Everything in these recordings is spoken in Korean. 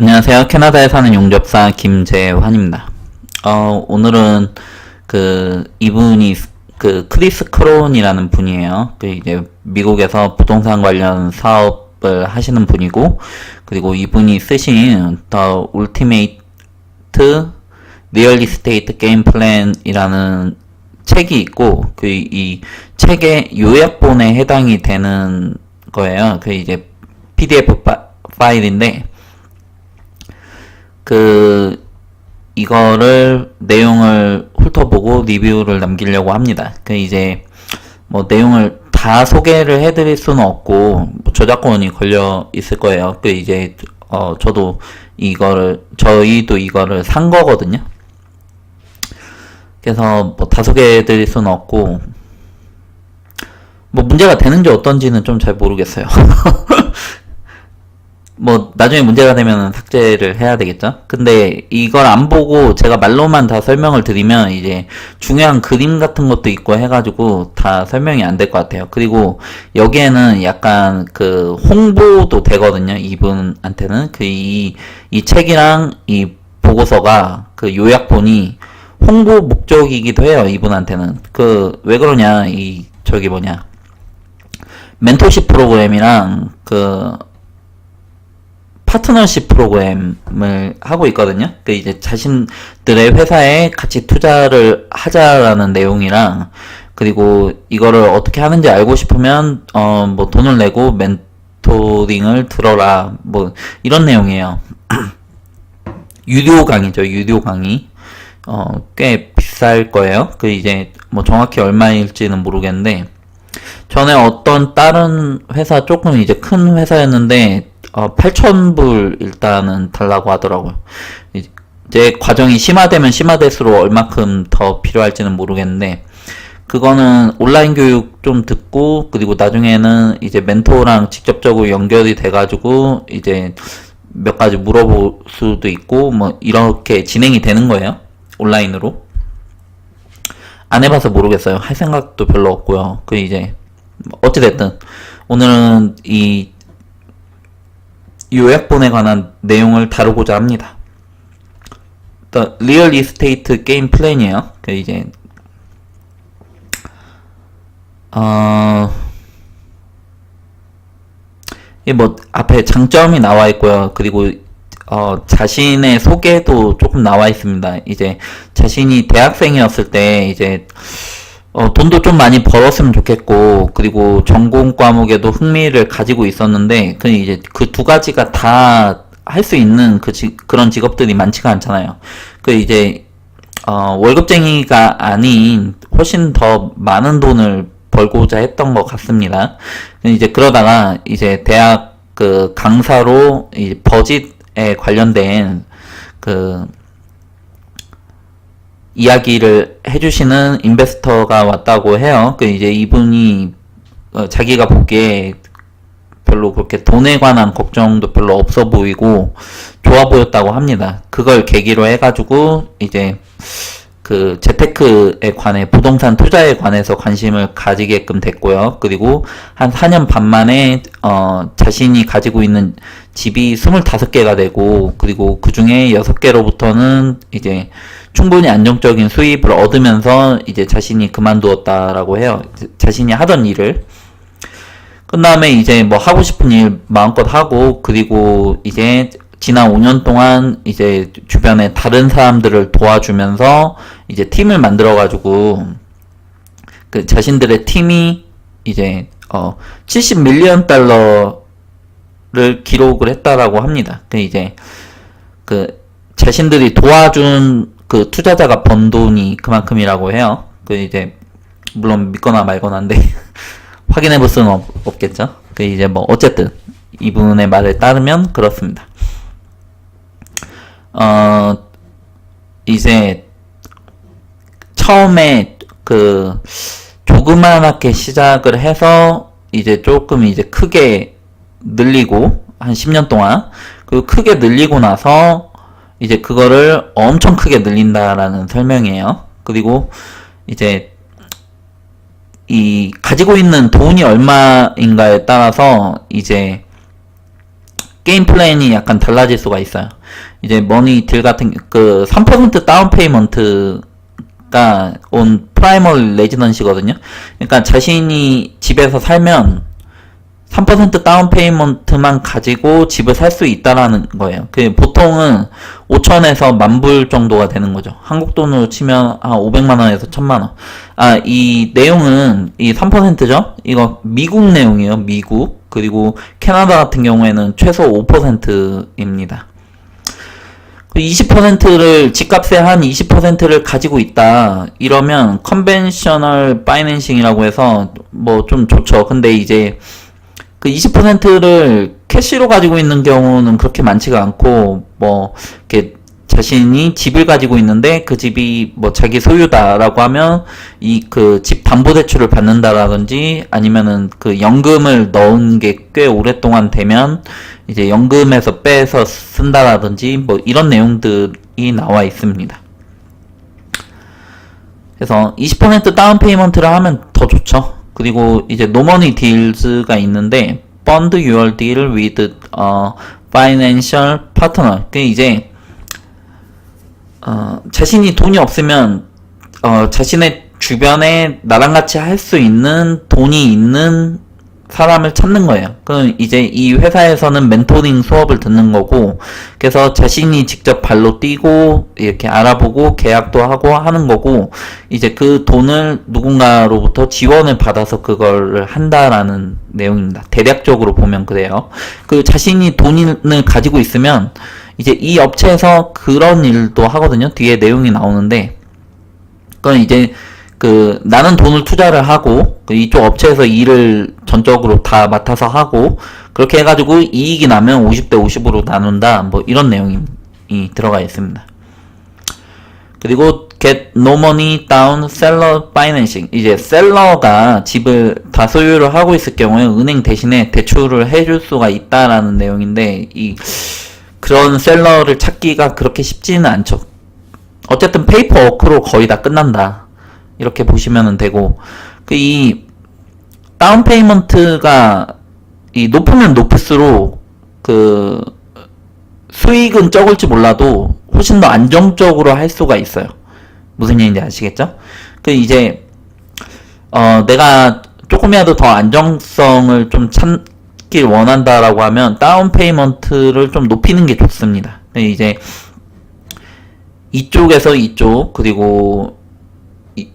안녕하세요. 캐나다에 사는 용접사 김재환입니다. 어, 오늘은 그 이분이 그 크리스 크론이라는 분이에요. 그 이제 미국에서 부동산 관련 사업을 하시는 분이고 그리고 이분이 쓰신 The Ultimate Real Estate Game Plan이라는 책이 있고 그 이 책의 요약본에 해당이 되는 거예요. 그 이제 PDF 파, 파일인데 그 이거를 내용을 훑어보고 리뷰를 남기려고 합니다. 그 이제 뭐 내용을 다 소개를 해드릴 수는 없고 뭐 저작권이 걸려 있을 거예요. 그 이제 어 저도 이거를 저희도 이거를 산 거거든요. 그래서 뭐 다 소개해드릴 수는 없고 뭐 문제가 되는지 어떤지는 좀 잘 모르겠어요. 뭐 나중에 문제가 되면 삭제를 해야 되겠죠. 근데 이걸 안 보고 제가 말로만 다 설명을 드리면 이제 중요한 그림 같은 것도 있고 해가지고 다 설명이 안 될 것 같아요. 그리고 여기에는 약간 그 홍보도 되거든요. 이분한테는 그 이 이 책이랑 이 보고서가 그 요약본이 홍보 목적이기도 해요. 이분한테는 그 왜 그러냐 이 저기 뭐냐 멘토십 프로그램이랑 그 파트너십 프로그램을 하고 있거든요. 그 이제 자신들의 회사에 같이 투자를 하자라는 내용이랑 그리고 이거를 어떻게 하는지 알고 싶으면 어 뭐 돈을 내고 멘토링을 들어라 뭐 이런 내용이에요. 유료 강의죠. 유료 강의. 어 꽤 비쌀 거예요. 그 이제 뭐 정확히 얼마일지는 모르겠는데 전에 어떤 다른 회사 조금 이제 큰 회사였는데 어, 8,000불 일단은 달라고 하더라고요. 이제 과정이 심화되면 심화될수록 얼마큼 더 필요할지는 모르겠는데, 그거는 온라인 교육 좀 듣고, 그리고 나중에는 이제 멘토랑 직접적으로 연결이 돼가지고, 이제 몇 가지 물어볼 수도 있고, 뭐, 이렇게 진행이 되는 거예요. 온라인으로. 안 해봐서 모르겠어요. 할 생각도 별로 없고요. 그 이제, 어찌됐든, 오늘은 이 요약본에 관한 내용을 다루고자 합니다. The Real Estate Game Plan이에요. 그 이제 어, 이뭐 앞에 장점이 나와 있고요. 그리고 어, 자신의 소개도 조금 나와 있습니다. 이제 자신이 대학생이었을 때 이제 어, 돈도 좀 많이 벌었으면 좋겠고, 그리고 전공 과목에도 흥미를 가지고 있었는데, 그 이제 그 두 가지가 다 할 수 있는 그 지, 그런 직업들이 많지가 않잖아요. 그 이제, 어, 월급쟁이가 아닌 훨씬 더 많은 돈을 벌고자 했던 것 같습니다. 이제 그러다가 이제 대학 그 강사로 이 버짓에 관련된 그 이야기를 해주시는 인베스터가 왔다고 해요. 그 이제 이분이 어, 자기가 보기에 별로 그렇게 돈에 관한 걱정도 별로 없어 보이고 좋아 보였다고 합니다. 그걸 계기로 해가지고 이제 그 재테크에 관해 부동산 투자에 관해서 관심을 가지게끔 됐고요. 그리고 한 4년 반 만에 어 자신이 가지고 있는 집이 25개가 되고 그리고 그 중에 6개로부터는 이제 충분히 안정적인 수입을 얻으면서 이제 자신이 그만두었다라고 해요. 자신이 하던 일을. 그 다음에 이제 뭐 하고 싶은 일 마음껏 하고, 그리고 이제 지난 5년 동안 이제 주변에 다른 사람들을 도와주면서 이제 팀을 만들어가지고, 그 자신들의 팀이 이제 어 70 밀리언 달러를 기록을 했다라고 합니다. 그 이제 그 자신들이 도와준 그 투자자가 번 돈이 그만큼이라고 해요. 그 이제 물론 믿거나 말거나인데 확인해 볼 수는 없, 없겠죠. 그 이제 뭐 어쨌든 이분의 말을 따르면 그렇습니다. 어 이제 처음에 그 조그만하게 시작을 해서 이제 조금 이제 크게 늘리고 한 10년 동안 그 크게 늘리고 나서 이제 그거를 엄청 크게 늘린다라는 설명이에요. 그리고 이제 이 가지고 있는 돈이 얼마인가에 따라서 이제 게임 플랜이 약간 달라질 수가 있어요. 이제 머니 딜 같은 그 3% 다운 페이먼트가 온 프라이멀 레지던시거든요. 그러니까 자신이 집에서 살면 3% 다운 페이먼트만 가지고 집을 살 수 있다라는 거예요. 그 보통은 5천에서 만불 정도가 되는 거죠. 한국 돈으로 치면 한 500만 원에서 1000만 원. 아, 이 내용은 이 3%죠? 이거 미국 내용이에요. 미국. 그리고 캐나다 같은 경우에는 최소 5%입니다. 20%를 집값의 한 20%를 가지고 있다. 이러면 컨벤셔널 파이낸싱이라고 해서 뭐 좀 좋죠. 근데 이제 그 20%를 캐시로 가지고 있는 경우는 그렇게 많지가 않고 뭐 이렇게 자신이 집을 가지고 있는데 그 집이 뭐 자기 소유다라고 하면 이 그 집 담보 대출을 받는다라든지 아니면은 그 연금을 넣은 게 꽤 오랫동안 되면 이제 연금에서 빼서 쓴다라든지 뭐 이런 내용들이 나와 있습니다. 그래서 20% 다운 페이먼트를 하면 더 좋죠. 그리고 이제 노머니 딜즈가 있는데 fund your deal with 어, financial partner. 그 이제 어, 자신이 돈이 없으면 어, 자신의 주변에 나랑 같이 할 수 있는 돈이 있는 사람을 찾는 거예요. 그럼 이제 이 회사에서는 멘토링 수업을 듣는 거고, 그래서 자신이 직접 발로 뛰고, 이렇게 알아보고, 계약도 하고 하는 거고, 이제 그 돈을 누군가로부터 지원을 받아서 그걸 한다라는 내용입니다. 대략적으로 보면 그래요. 그 자신이 돈을 가지고 있으면, 이제 이 업체에서 그런 일도 하거든요. 뒤에 내용이 나오는데, 그건 이제 그 나는 돈을 투자를 하고 그 이쪽 업체에서 일을 전적으로 다 맡아서 하고 그렇게 해가지고 이익이 나면 50대 50으로 나눈다 뭐 이런 내용이 들어가 있습니다. 그리고 get no money down seller financing 이제 셀러가 집을 다 소유를 하고 있을 경우에 은행 대신에 대출을 해줄 수가 있다라는 내용인데 이 그런 셀러를 찾기가 그렇게 쉽지는 않죠. 어쨌든 페이퍼 워크로 거의 다 끝난다. 이렇게 보시면 되고 그 이 다운 페이먼트가 이 높으면 높을수록 그 수익은 적을지 몰라도 훨씬 더 안정적으로 할 수가 있어요. 무슨 얘기인지 아시겠죠? 그 이제 어 내가 조금이라도 더 안정성을 좀 찾길 원한다라고 하면 다운 페이먼트를 좀 높이는 게 좋습니다. 이제 이쪽에서 이쪽 그리고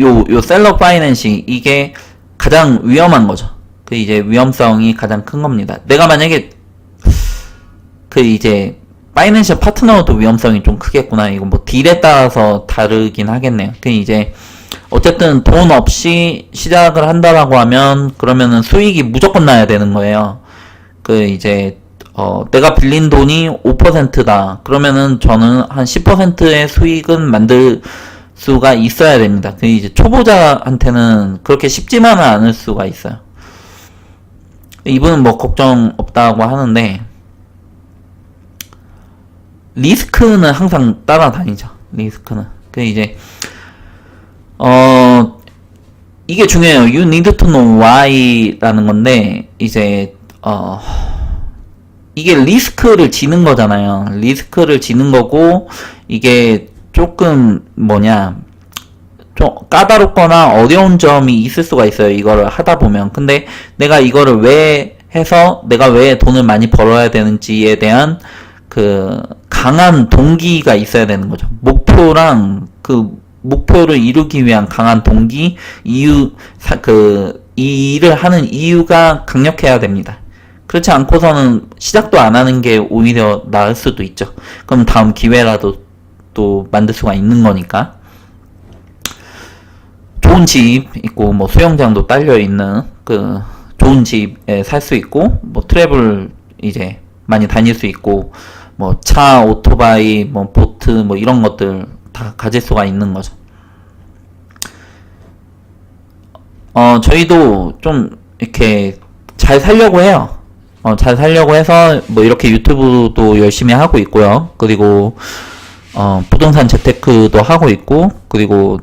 요, 요 셀러 파이낸싱, 이게 가장 위험한 거죠. 그 이제 위험성이 가장 큰 겁니다. 내가 만약에 그 이제 파이낸셜 파트너도 위험성이 좀 크겠구나. 이거 뭐 딜에 따라서 다르긴 하겠네요. 그 이제 어쨌든 돈 없이 시작을 한다라고 하면 그러면은 수익이 무조건 나야 되는 거예요. 그 이제 어 내가 빌린 돈이 5%다. 그러면은 저는 한 10%의 수익은 만들 수가 있어야 됩니다. 그 이제 초보자한테는 그렇게 쉽지만은 않을 수가 있어요. 이분은 뭐 걱정 없다고 하는데 리스크는 항상 따라다니죠. 리스크는. 그 이제 어 이게 중요해요. You need to know why라는 건데 이제 어 이게 리스크를 지는 거잖아요. 리스크를 지는 거고 이게 조금 뭐냐 좀 까다롭거나 어려운 점이 있을 수가 있어요. 이거를 하다 보면. 근데 내가 이거를 왜 해서 내가 왜 돈을 많이 벌어야 되는지에 대한 그 강한 동기가 있어야 되는 거죠. 목표랑 그 목표를 이루기 위한 강한 동기, 이유, 사, 그, 이 일을 하는 이유가 강력해야 됩니다. 그렇지 않고서는 시작도 안 하는 게 오히려 나을 수도 있죠. 그럼 다음 기회라도 또 만들 수가 있는 거니까. 좋은 집 있고 뭐 수영장도 딸려 있는 그 좋은 집에 살 수 있고 뭐 트래블 이제 많이 다닐 수 있고 뭐 차, 오토바이, 뭐 보트 뭐 이런 것들 다 가질 수가 있는 거죠. 어 저희도 좀 이렇게 잘 살려고 해요. 어, 잘 살려고 해서 뭐 이렇게 유튜브도 열심히 하고 있고요. 그리고 어, 부동산 재테크도 하고 있고, 그리고,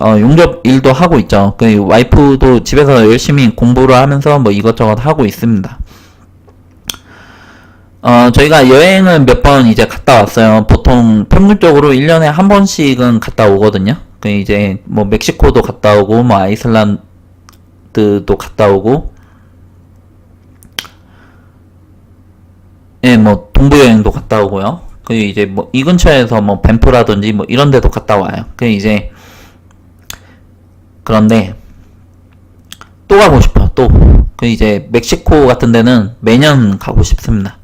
어, 용접 일도 하고 있죠. 그 와이프도 집에서 열심히 공부를 하면서 뭐 이것저것 하고 있습니다. 어, 저희가 여행을 몇 번 이제 갔다 왔어요. 보통 평균적으로 1년에 한 번씩은 갔다 오거든요. 그 이제 뭐 멕시코도 갔다 오고, 뭐 아이슬란드도 갔다 오고, 예, 뭐 동부 여행도 갔다 오고요. 그 이제 뭐 이 근처에서 뭐 밴프라든지 뭐 이런 데도 갔다 와요. 그 이제 그런데 또 가고 싶어요. 또. 그 이제 멕시코 같은 데는 매년 가고 싶습니다.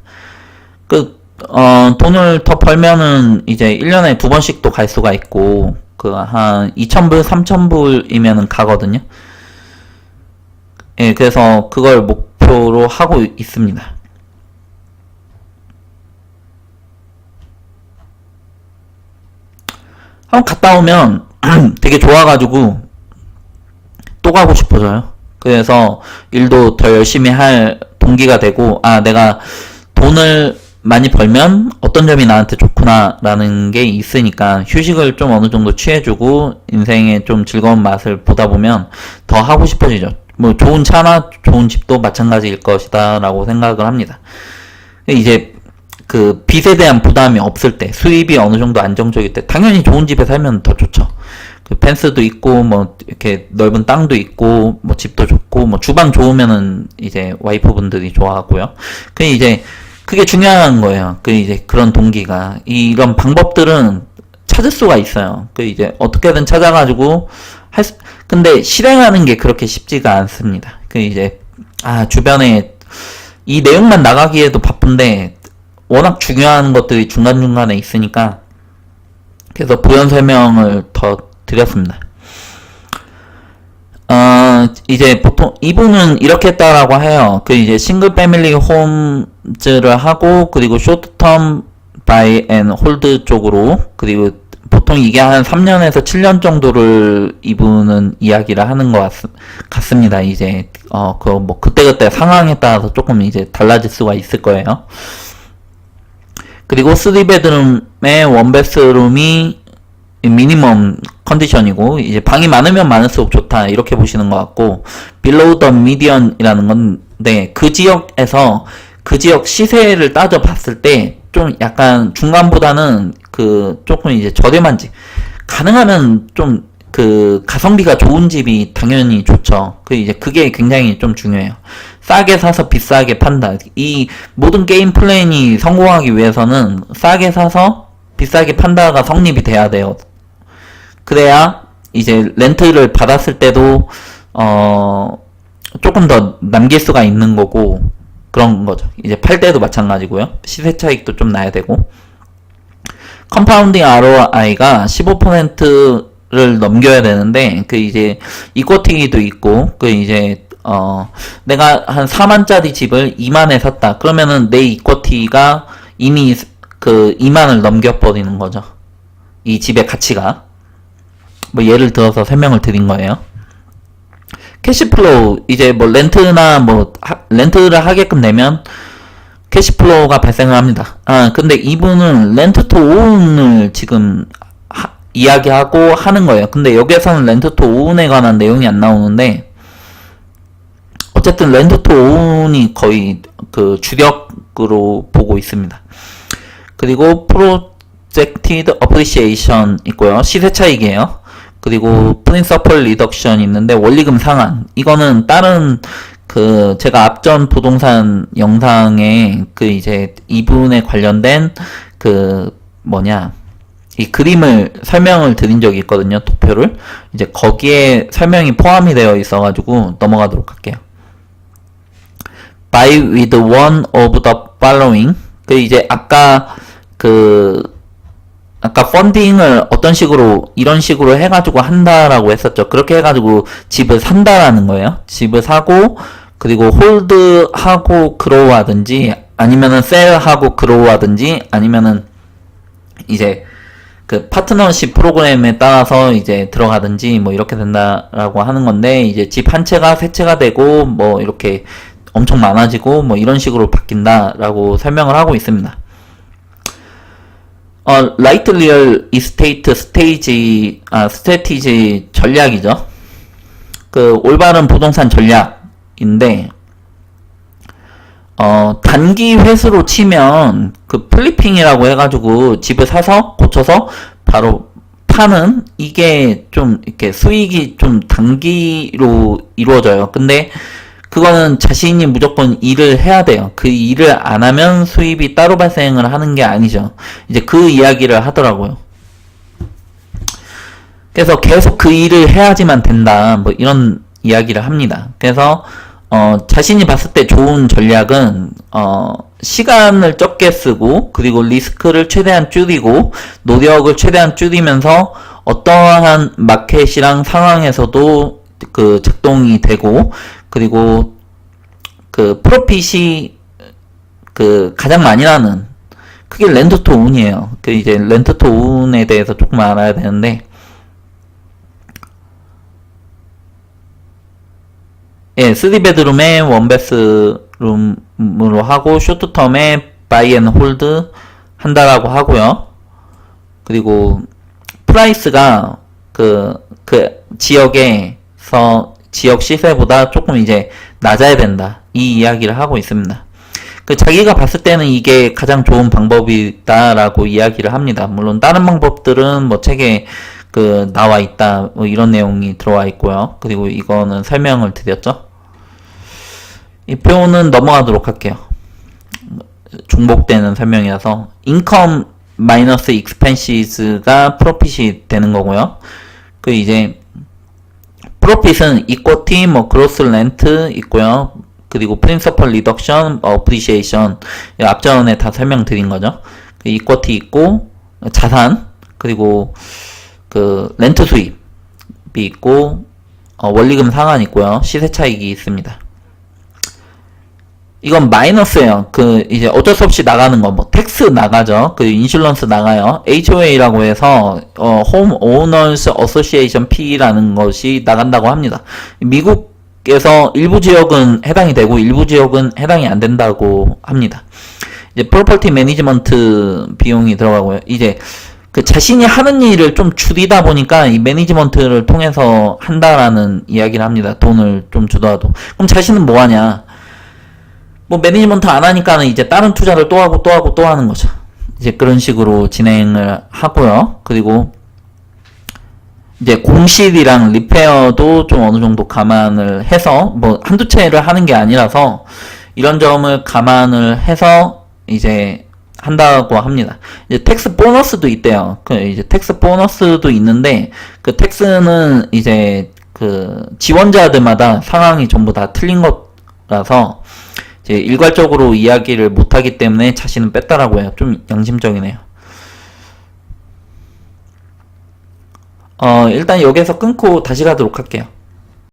그, 어, 돈을 더 벌면은 이제 1년에 두 번씩도 갈 수가 있고, 그 한 2,000불, 3,000불이면은 가거든요. 예, 그래서 그걸 목표로 하고 있습니다. 한번 갔다 오면 되게 좋아가지고 또 가고 싶어져요. 그래서 일도 더 열심히 할 동기가 되고, 아, 내가 돈을 많이 벌면 어떤 점이 나한테 좋구나라는 게 있으니까 휴식을 좀 어느 정도 취해주고 인생의 좀 즐거운 맛을 보다 보면 더 하고 싶어지죠. 뭐 좋은 차나 좋은 집도 마찬가지일 것이다라고 생각을 합니다. 이제 그 빚에 대한 부담이 없을 때 수입이 어느 정도 안정적일 때 당연히 좋은 집에 살면 더 좋죠. 그 펜스도 있고 뭐 이렇게 넓은 땅도 있고 뭐 집도 좋고 뭐 주방 좋으면은 이제 와이프분들이 좋아하고요. 그 이제 그게 중요한 거예요. 그 이제 그런 동기가 이런 방법들은 찾을 수가 있어요. 그 이제 어떻게든 찾아가지고 할 수, 근데 실행하는 게 그렇게 쉽지가 않습니다. 그 이제 아 주변에 이 내용만 나가기에도 바쁜데 워낙 중요한 것들이 중간중간에 있으니까 그래서 부연 설명을 더 드렸습니다. 어, 이제 보통 이분은 이렇게 했다라고 해요. 그 이제 싱글 패밀리 홈즈를 하고 그리고 쇼트텀 바이 앤 홀드 쪽으로 그리고 보통 이게 한 3년에서 7년 정도를 이분은 이야기를 하는 것 같, 같습니다. 이제 어, 그뭐 그때그때 상황에 따라서 조금 이제 달라질 수가 있을 거예요. 그리고 3베드룸의 원베스룸이 미니멈 컨디션이고 이제 방이 많으면 많을수록 좋다 이렇게 보시는 것 같고 below the median이라는 건데 그 지역에서 그 지역 시세를 따져 봤을 때 좀 약간 중간보다는 그 조금 이제 저렴한 집 가능하면 좀그 가성비가 좋은 집이 당연히 좋죠. 그 이제 그게 굉장히 좀 중요해요. 싸게 사서 비싸게 판다. 이 모든 게임 플랜이 성공하기 위해서는 싸게 사서 비싸게 판다가 성립이 돼야 돼요. 그래야 이제 렌트를 받았을 때도 어 조금 더 남길 수가 있는 거고 그런 거죠. 이제 팔 때도 마찬가지고요. 시세 차익도 좀 나야 되고 컴파운딩 ROI가 15%를 넘겨야 되는데 그 이제 이코티도 있고 그 이제 어 내가 한 4만짜리 집을 2만에 샀다. 그러면은 내 이코티가 이미 그 2만을 넘겨버리는 거죠. 이 집의 가치가. 뭐 예를 들어서 설명을 드린 거예요. 캐시플로우 이제 뭐 렌트나 뭐 하, 렌트를 하게끔 내면 캐시플로우가 발생을 합니다. 아 근데 이분은 렌트 투 오운을 지금 하, 이야기하고 하는 거예요. 근데 여기에서는 렌트 투 오운에 관한 내용이 안 나오는데 어쨌든 투 오운이 거의 그 주력으로 보고 있습니다. 그리고 프로젝티드 어프리시에이션 있고요. 시세 차익이에요. 그리고 프린서플 리덕션 있는데 원리금 상한 이거는 다른 그 제가 앞전 부동산 영상에 그 이제 이분에 관련된 그 뭐냐 이 그림을 설명을 드린 적이 있거든요 도표를 이제 거기에 설명이 포함이 되어 있어 가지고 넘어가도록 할게요. Buy with one of the following 그 이제 아까 그 아까 펀딩을 어떤 식으로 이런 식으로 해가지고 한다라고 했었죠. 그렇게 해가지고 집을 산다라는 거예요. 집을 사고 그리고 홀드하고 그로우하든지 아니면은 셀하고 그로우하든지 아니면은 이제 그 파트너십 프로그램에 따라서 이제 들어가든지 뭐 이렇게 된다라고 하는 건데 이제 집 한 채가 세 채가 되고 뭐 이렇게 엄청 많아지고 뭐 이런 식으로 바뀐다라고 설명을 하고 있습니다. 어, 라이트 리얼 이스테이트 스테이지, 아, 스트레티지 전략이죠. 그, 올바른 부동산 전략인데, 어, 단기 회수로 치면 그 플리핑이라고 해가지고 집을 사서 고쳐서 바로 파는 이게 좀 이렇게 수익이 좀 단기로 이루어져요. 근데 그거는 자신이 무조건 일을 해야 돼요. 그 일을 안 하면 수입이 따로 발생을 하는 게 아니죠. 이제 그 이야기를 하더라고요. 그래서 계속 그 일을 해야지만 된다. 뭐 이런 이야기를 합니다. 그래서 어, 자신이 봤을 때 좋은 전략은 어, 시간을 적게 쓰고 그리고 리스크를 최대한 줄이고 노력을 최대한 줄이면서 어떠한 마켓이랑 상황에서도 그 작동이 되고 그리고 그 프로핏이 그 가장 많이 나는 그게 투 운이에요. 그 이제 투 운에 대해서 조금 알아야 되는데 예, 3베드룸에 원베스룸으로 하고 쇼트텀에 바이 앤 홀드 한다라고 하고요. 그리고 프라이스가 그, 그 지역에서 지역 시세보다 조금 이제 낮아야 된다. 이 이야기를 하고 있습니다. 그 자기가 봤을 때는 이게 가장 좋은 방법이다라고 이야기를 합니다. 물론 다른 방법들은 뭐 책에 그 나와 있다 뭐 이런 내용이 들어와 있고요. 그리고 이거는 설명을 드렸죠. 이 표는 넘어가도록 할게요. 중복되는 설명이라서 인컴 마이너스 익스펜시즈가 프로핏이 되는 거고요. 그 이제 프로핏은 이코티, 뭐 그로스 렌트 있고요. 그리고 프린서펄 리덕션, 어프리시에이션 앞전에 다 설명드린 거죠. 그 이코티 있고 자산 그리고 그 렌트 수입이 있고 어, 원리금 상환 있고요. 시세 차익이 있습니다. 이건 마이너스예요. 그 이제 어쩔 수 없이 나가는 거 뭐 텍스 나가죠. 그 인슐런스 나가요. HOA라고 해서 어, 홈 오너스 어소시에이션 P라는 것이 나간다고 합니다. 미국에서 일부 지역은 해당이 되고 일부 지역은 해당이 안 된다고 합니다. 이제 프로퍼티 매니지먼트 비용이 들어가고요. 이제 그 자신이 하는 일을 좀 줄이다 보니까 이 매니지먼트를 통해서 한다라는 이야기를 합니다. 돈을 좀 주더라도. 그럼 자신은 뭐 하냐? 뭐 매니지먼트 안 하니까는 이제 다른 투자를 또 하고 또 하고 또 하는 거죠. 이제 그런 식으로 진행을 하고요. 그리고 이제 공실이랑 리페어도 좀 어느 정도 감안을 해서 뭐 한두 채를 하는 게 아니라서 이런 점을 감안을 해서 이제 한다고 합니다. 이제 텍스 보너스도 있대요. 그 이제 텍스 보너스도 있는데 그 텍스는 이제 그 지원자들마다 상황이 전부 다 틀린 거라서 이제 일괄적으로 이야기를 못하기 때문에 자신은 뺐다라고 해요. 좀 양심적이네요. 어, 일단 여기서 끊고 다시 가도록 할게요.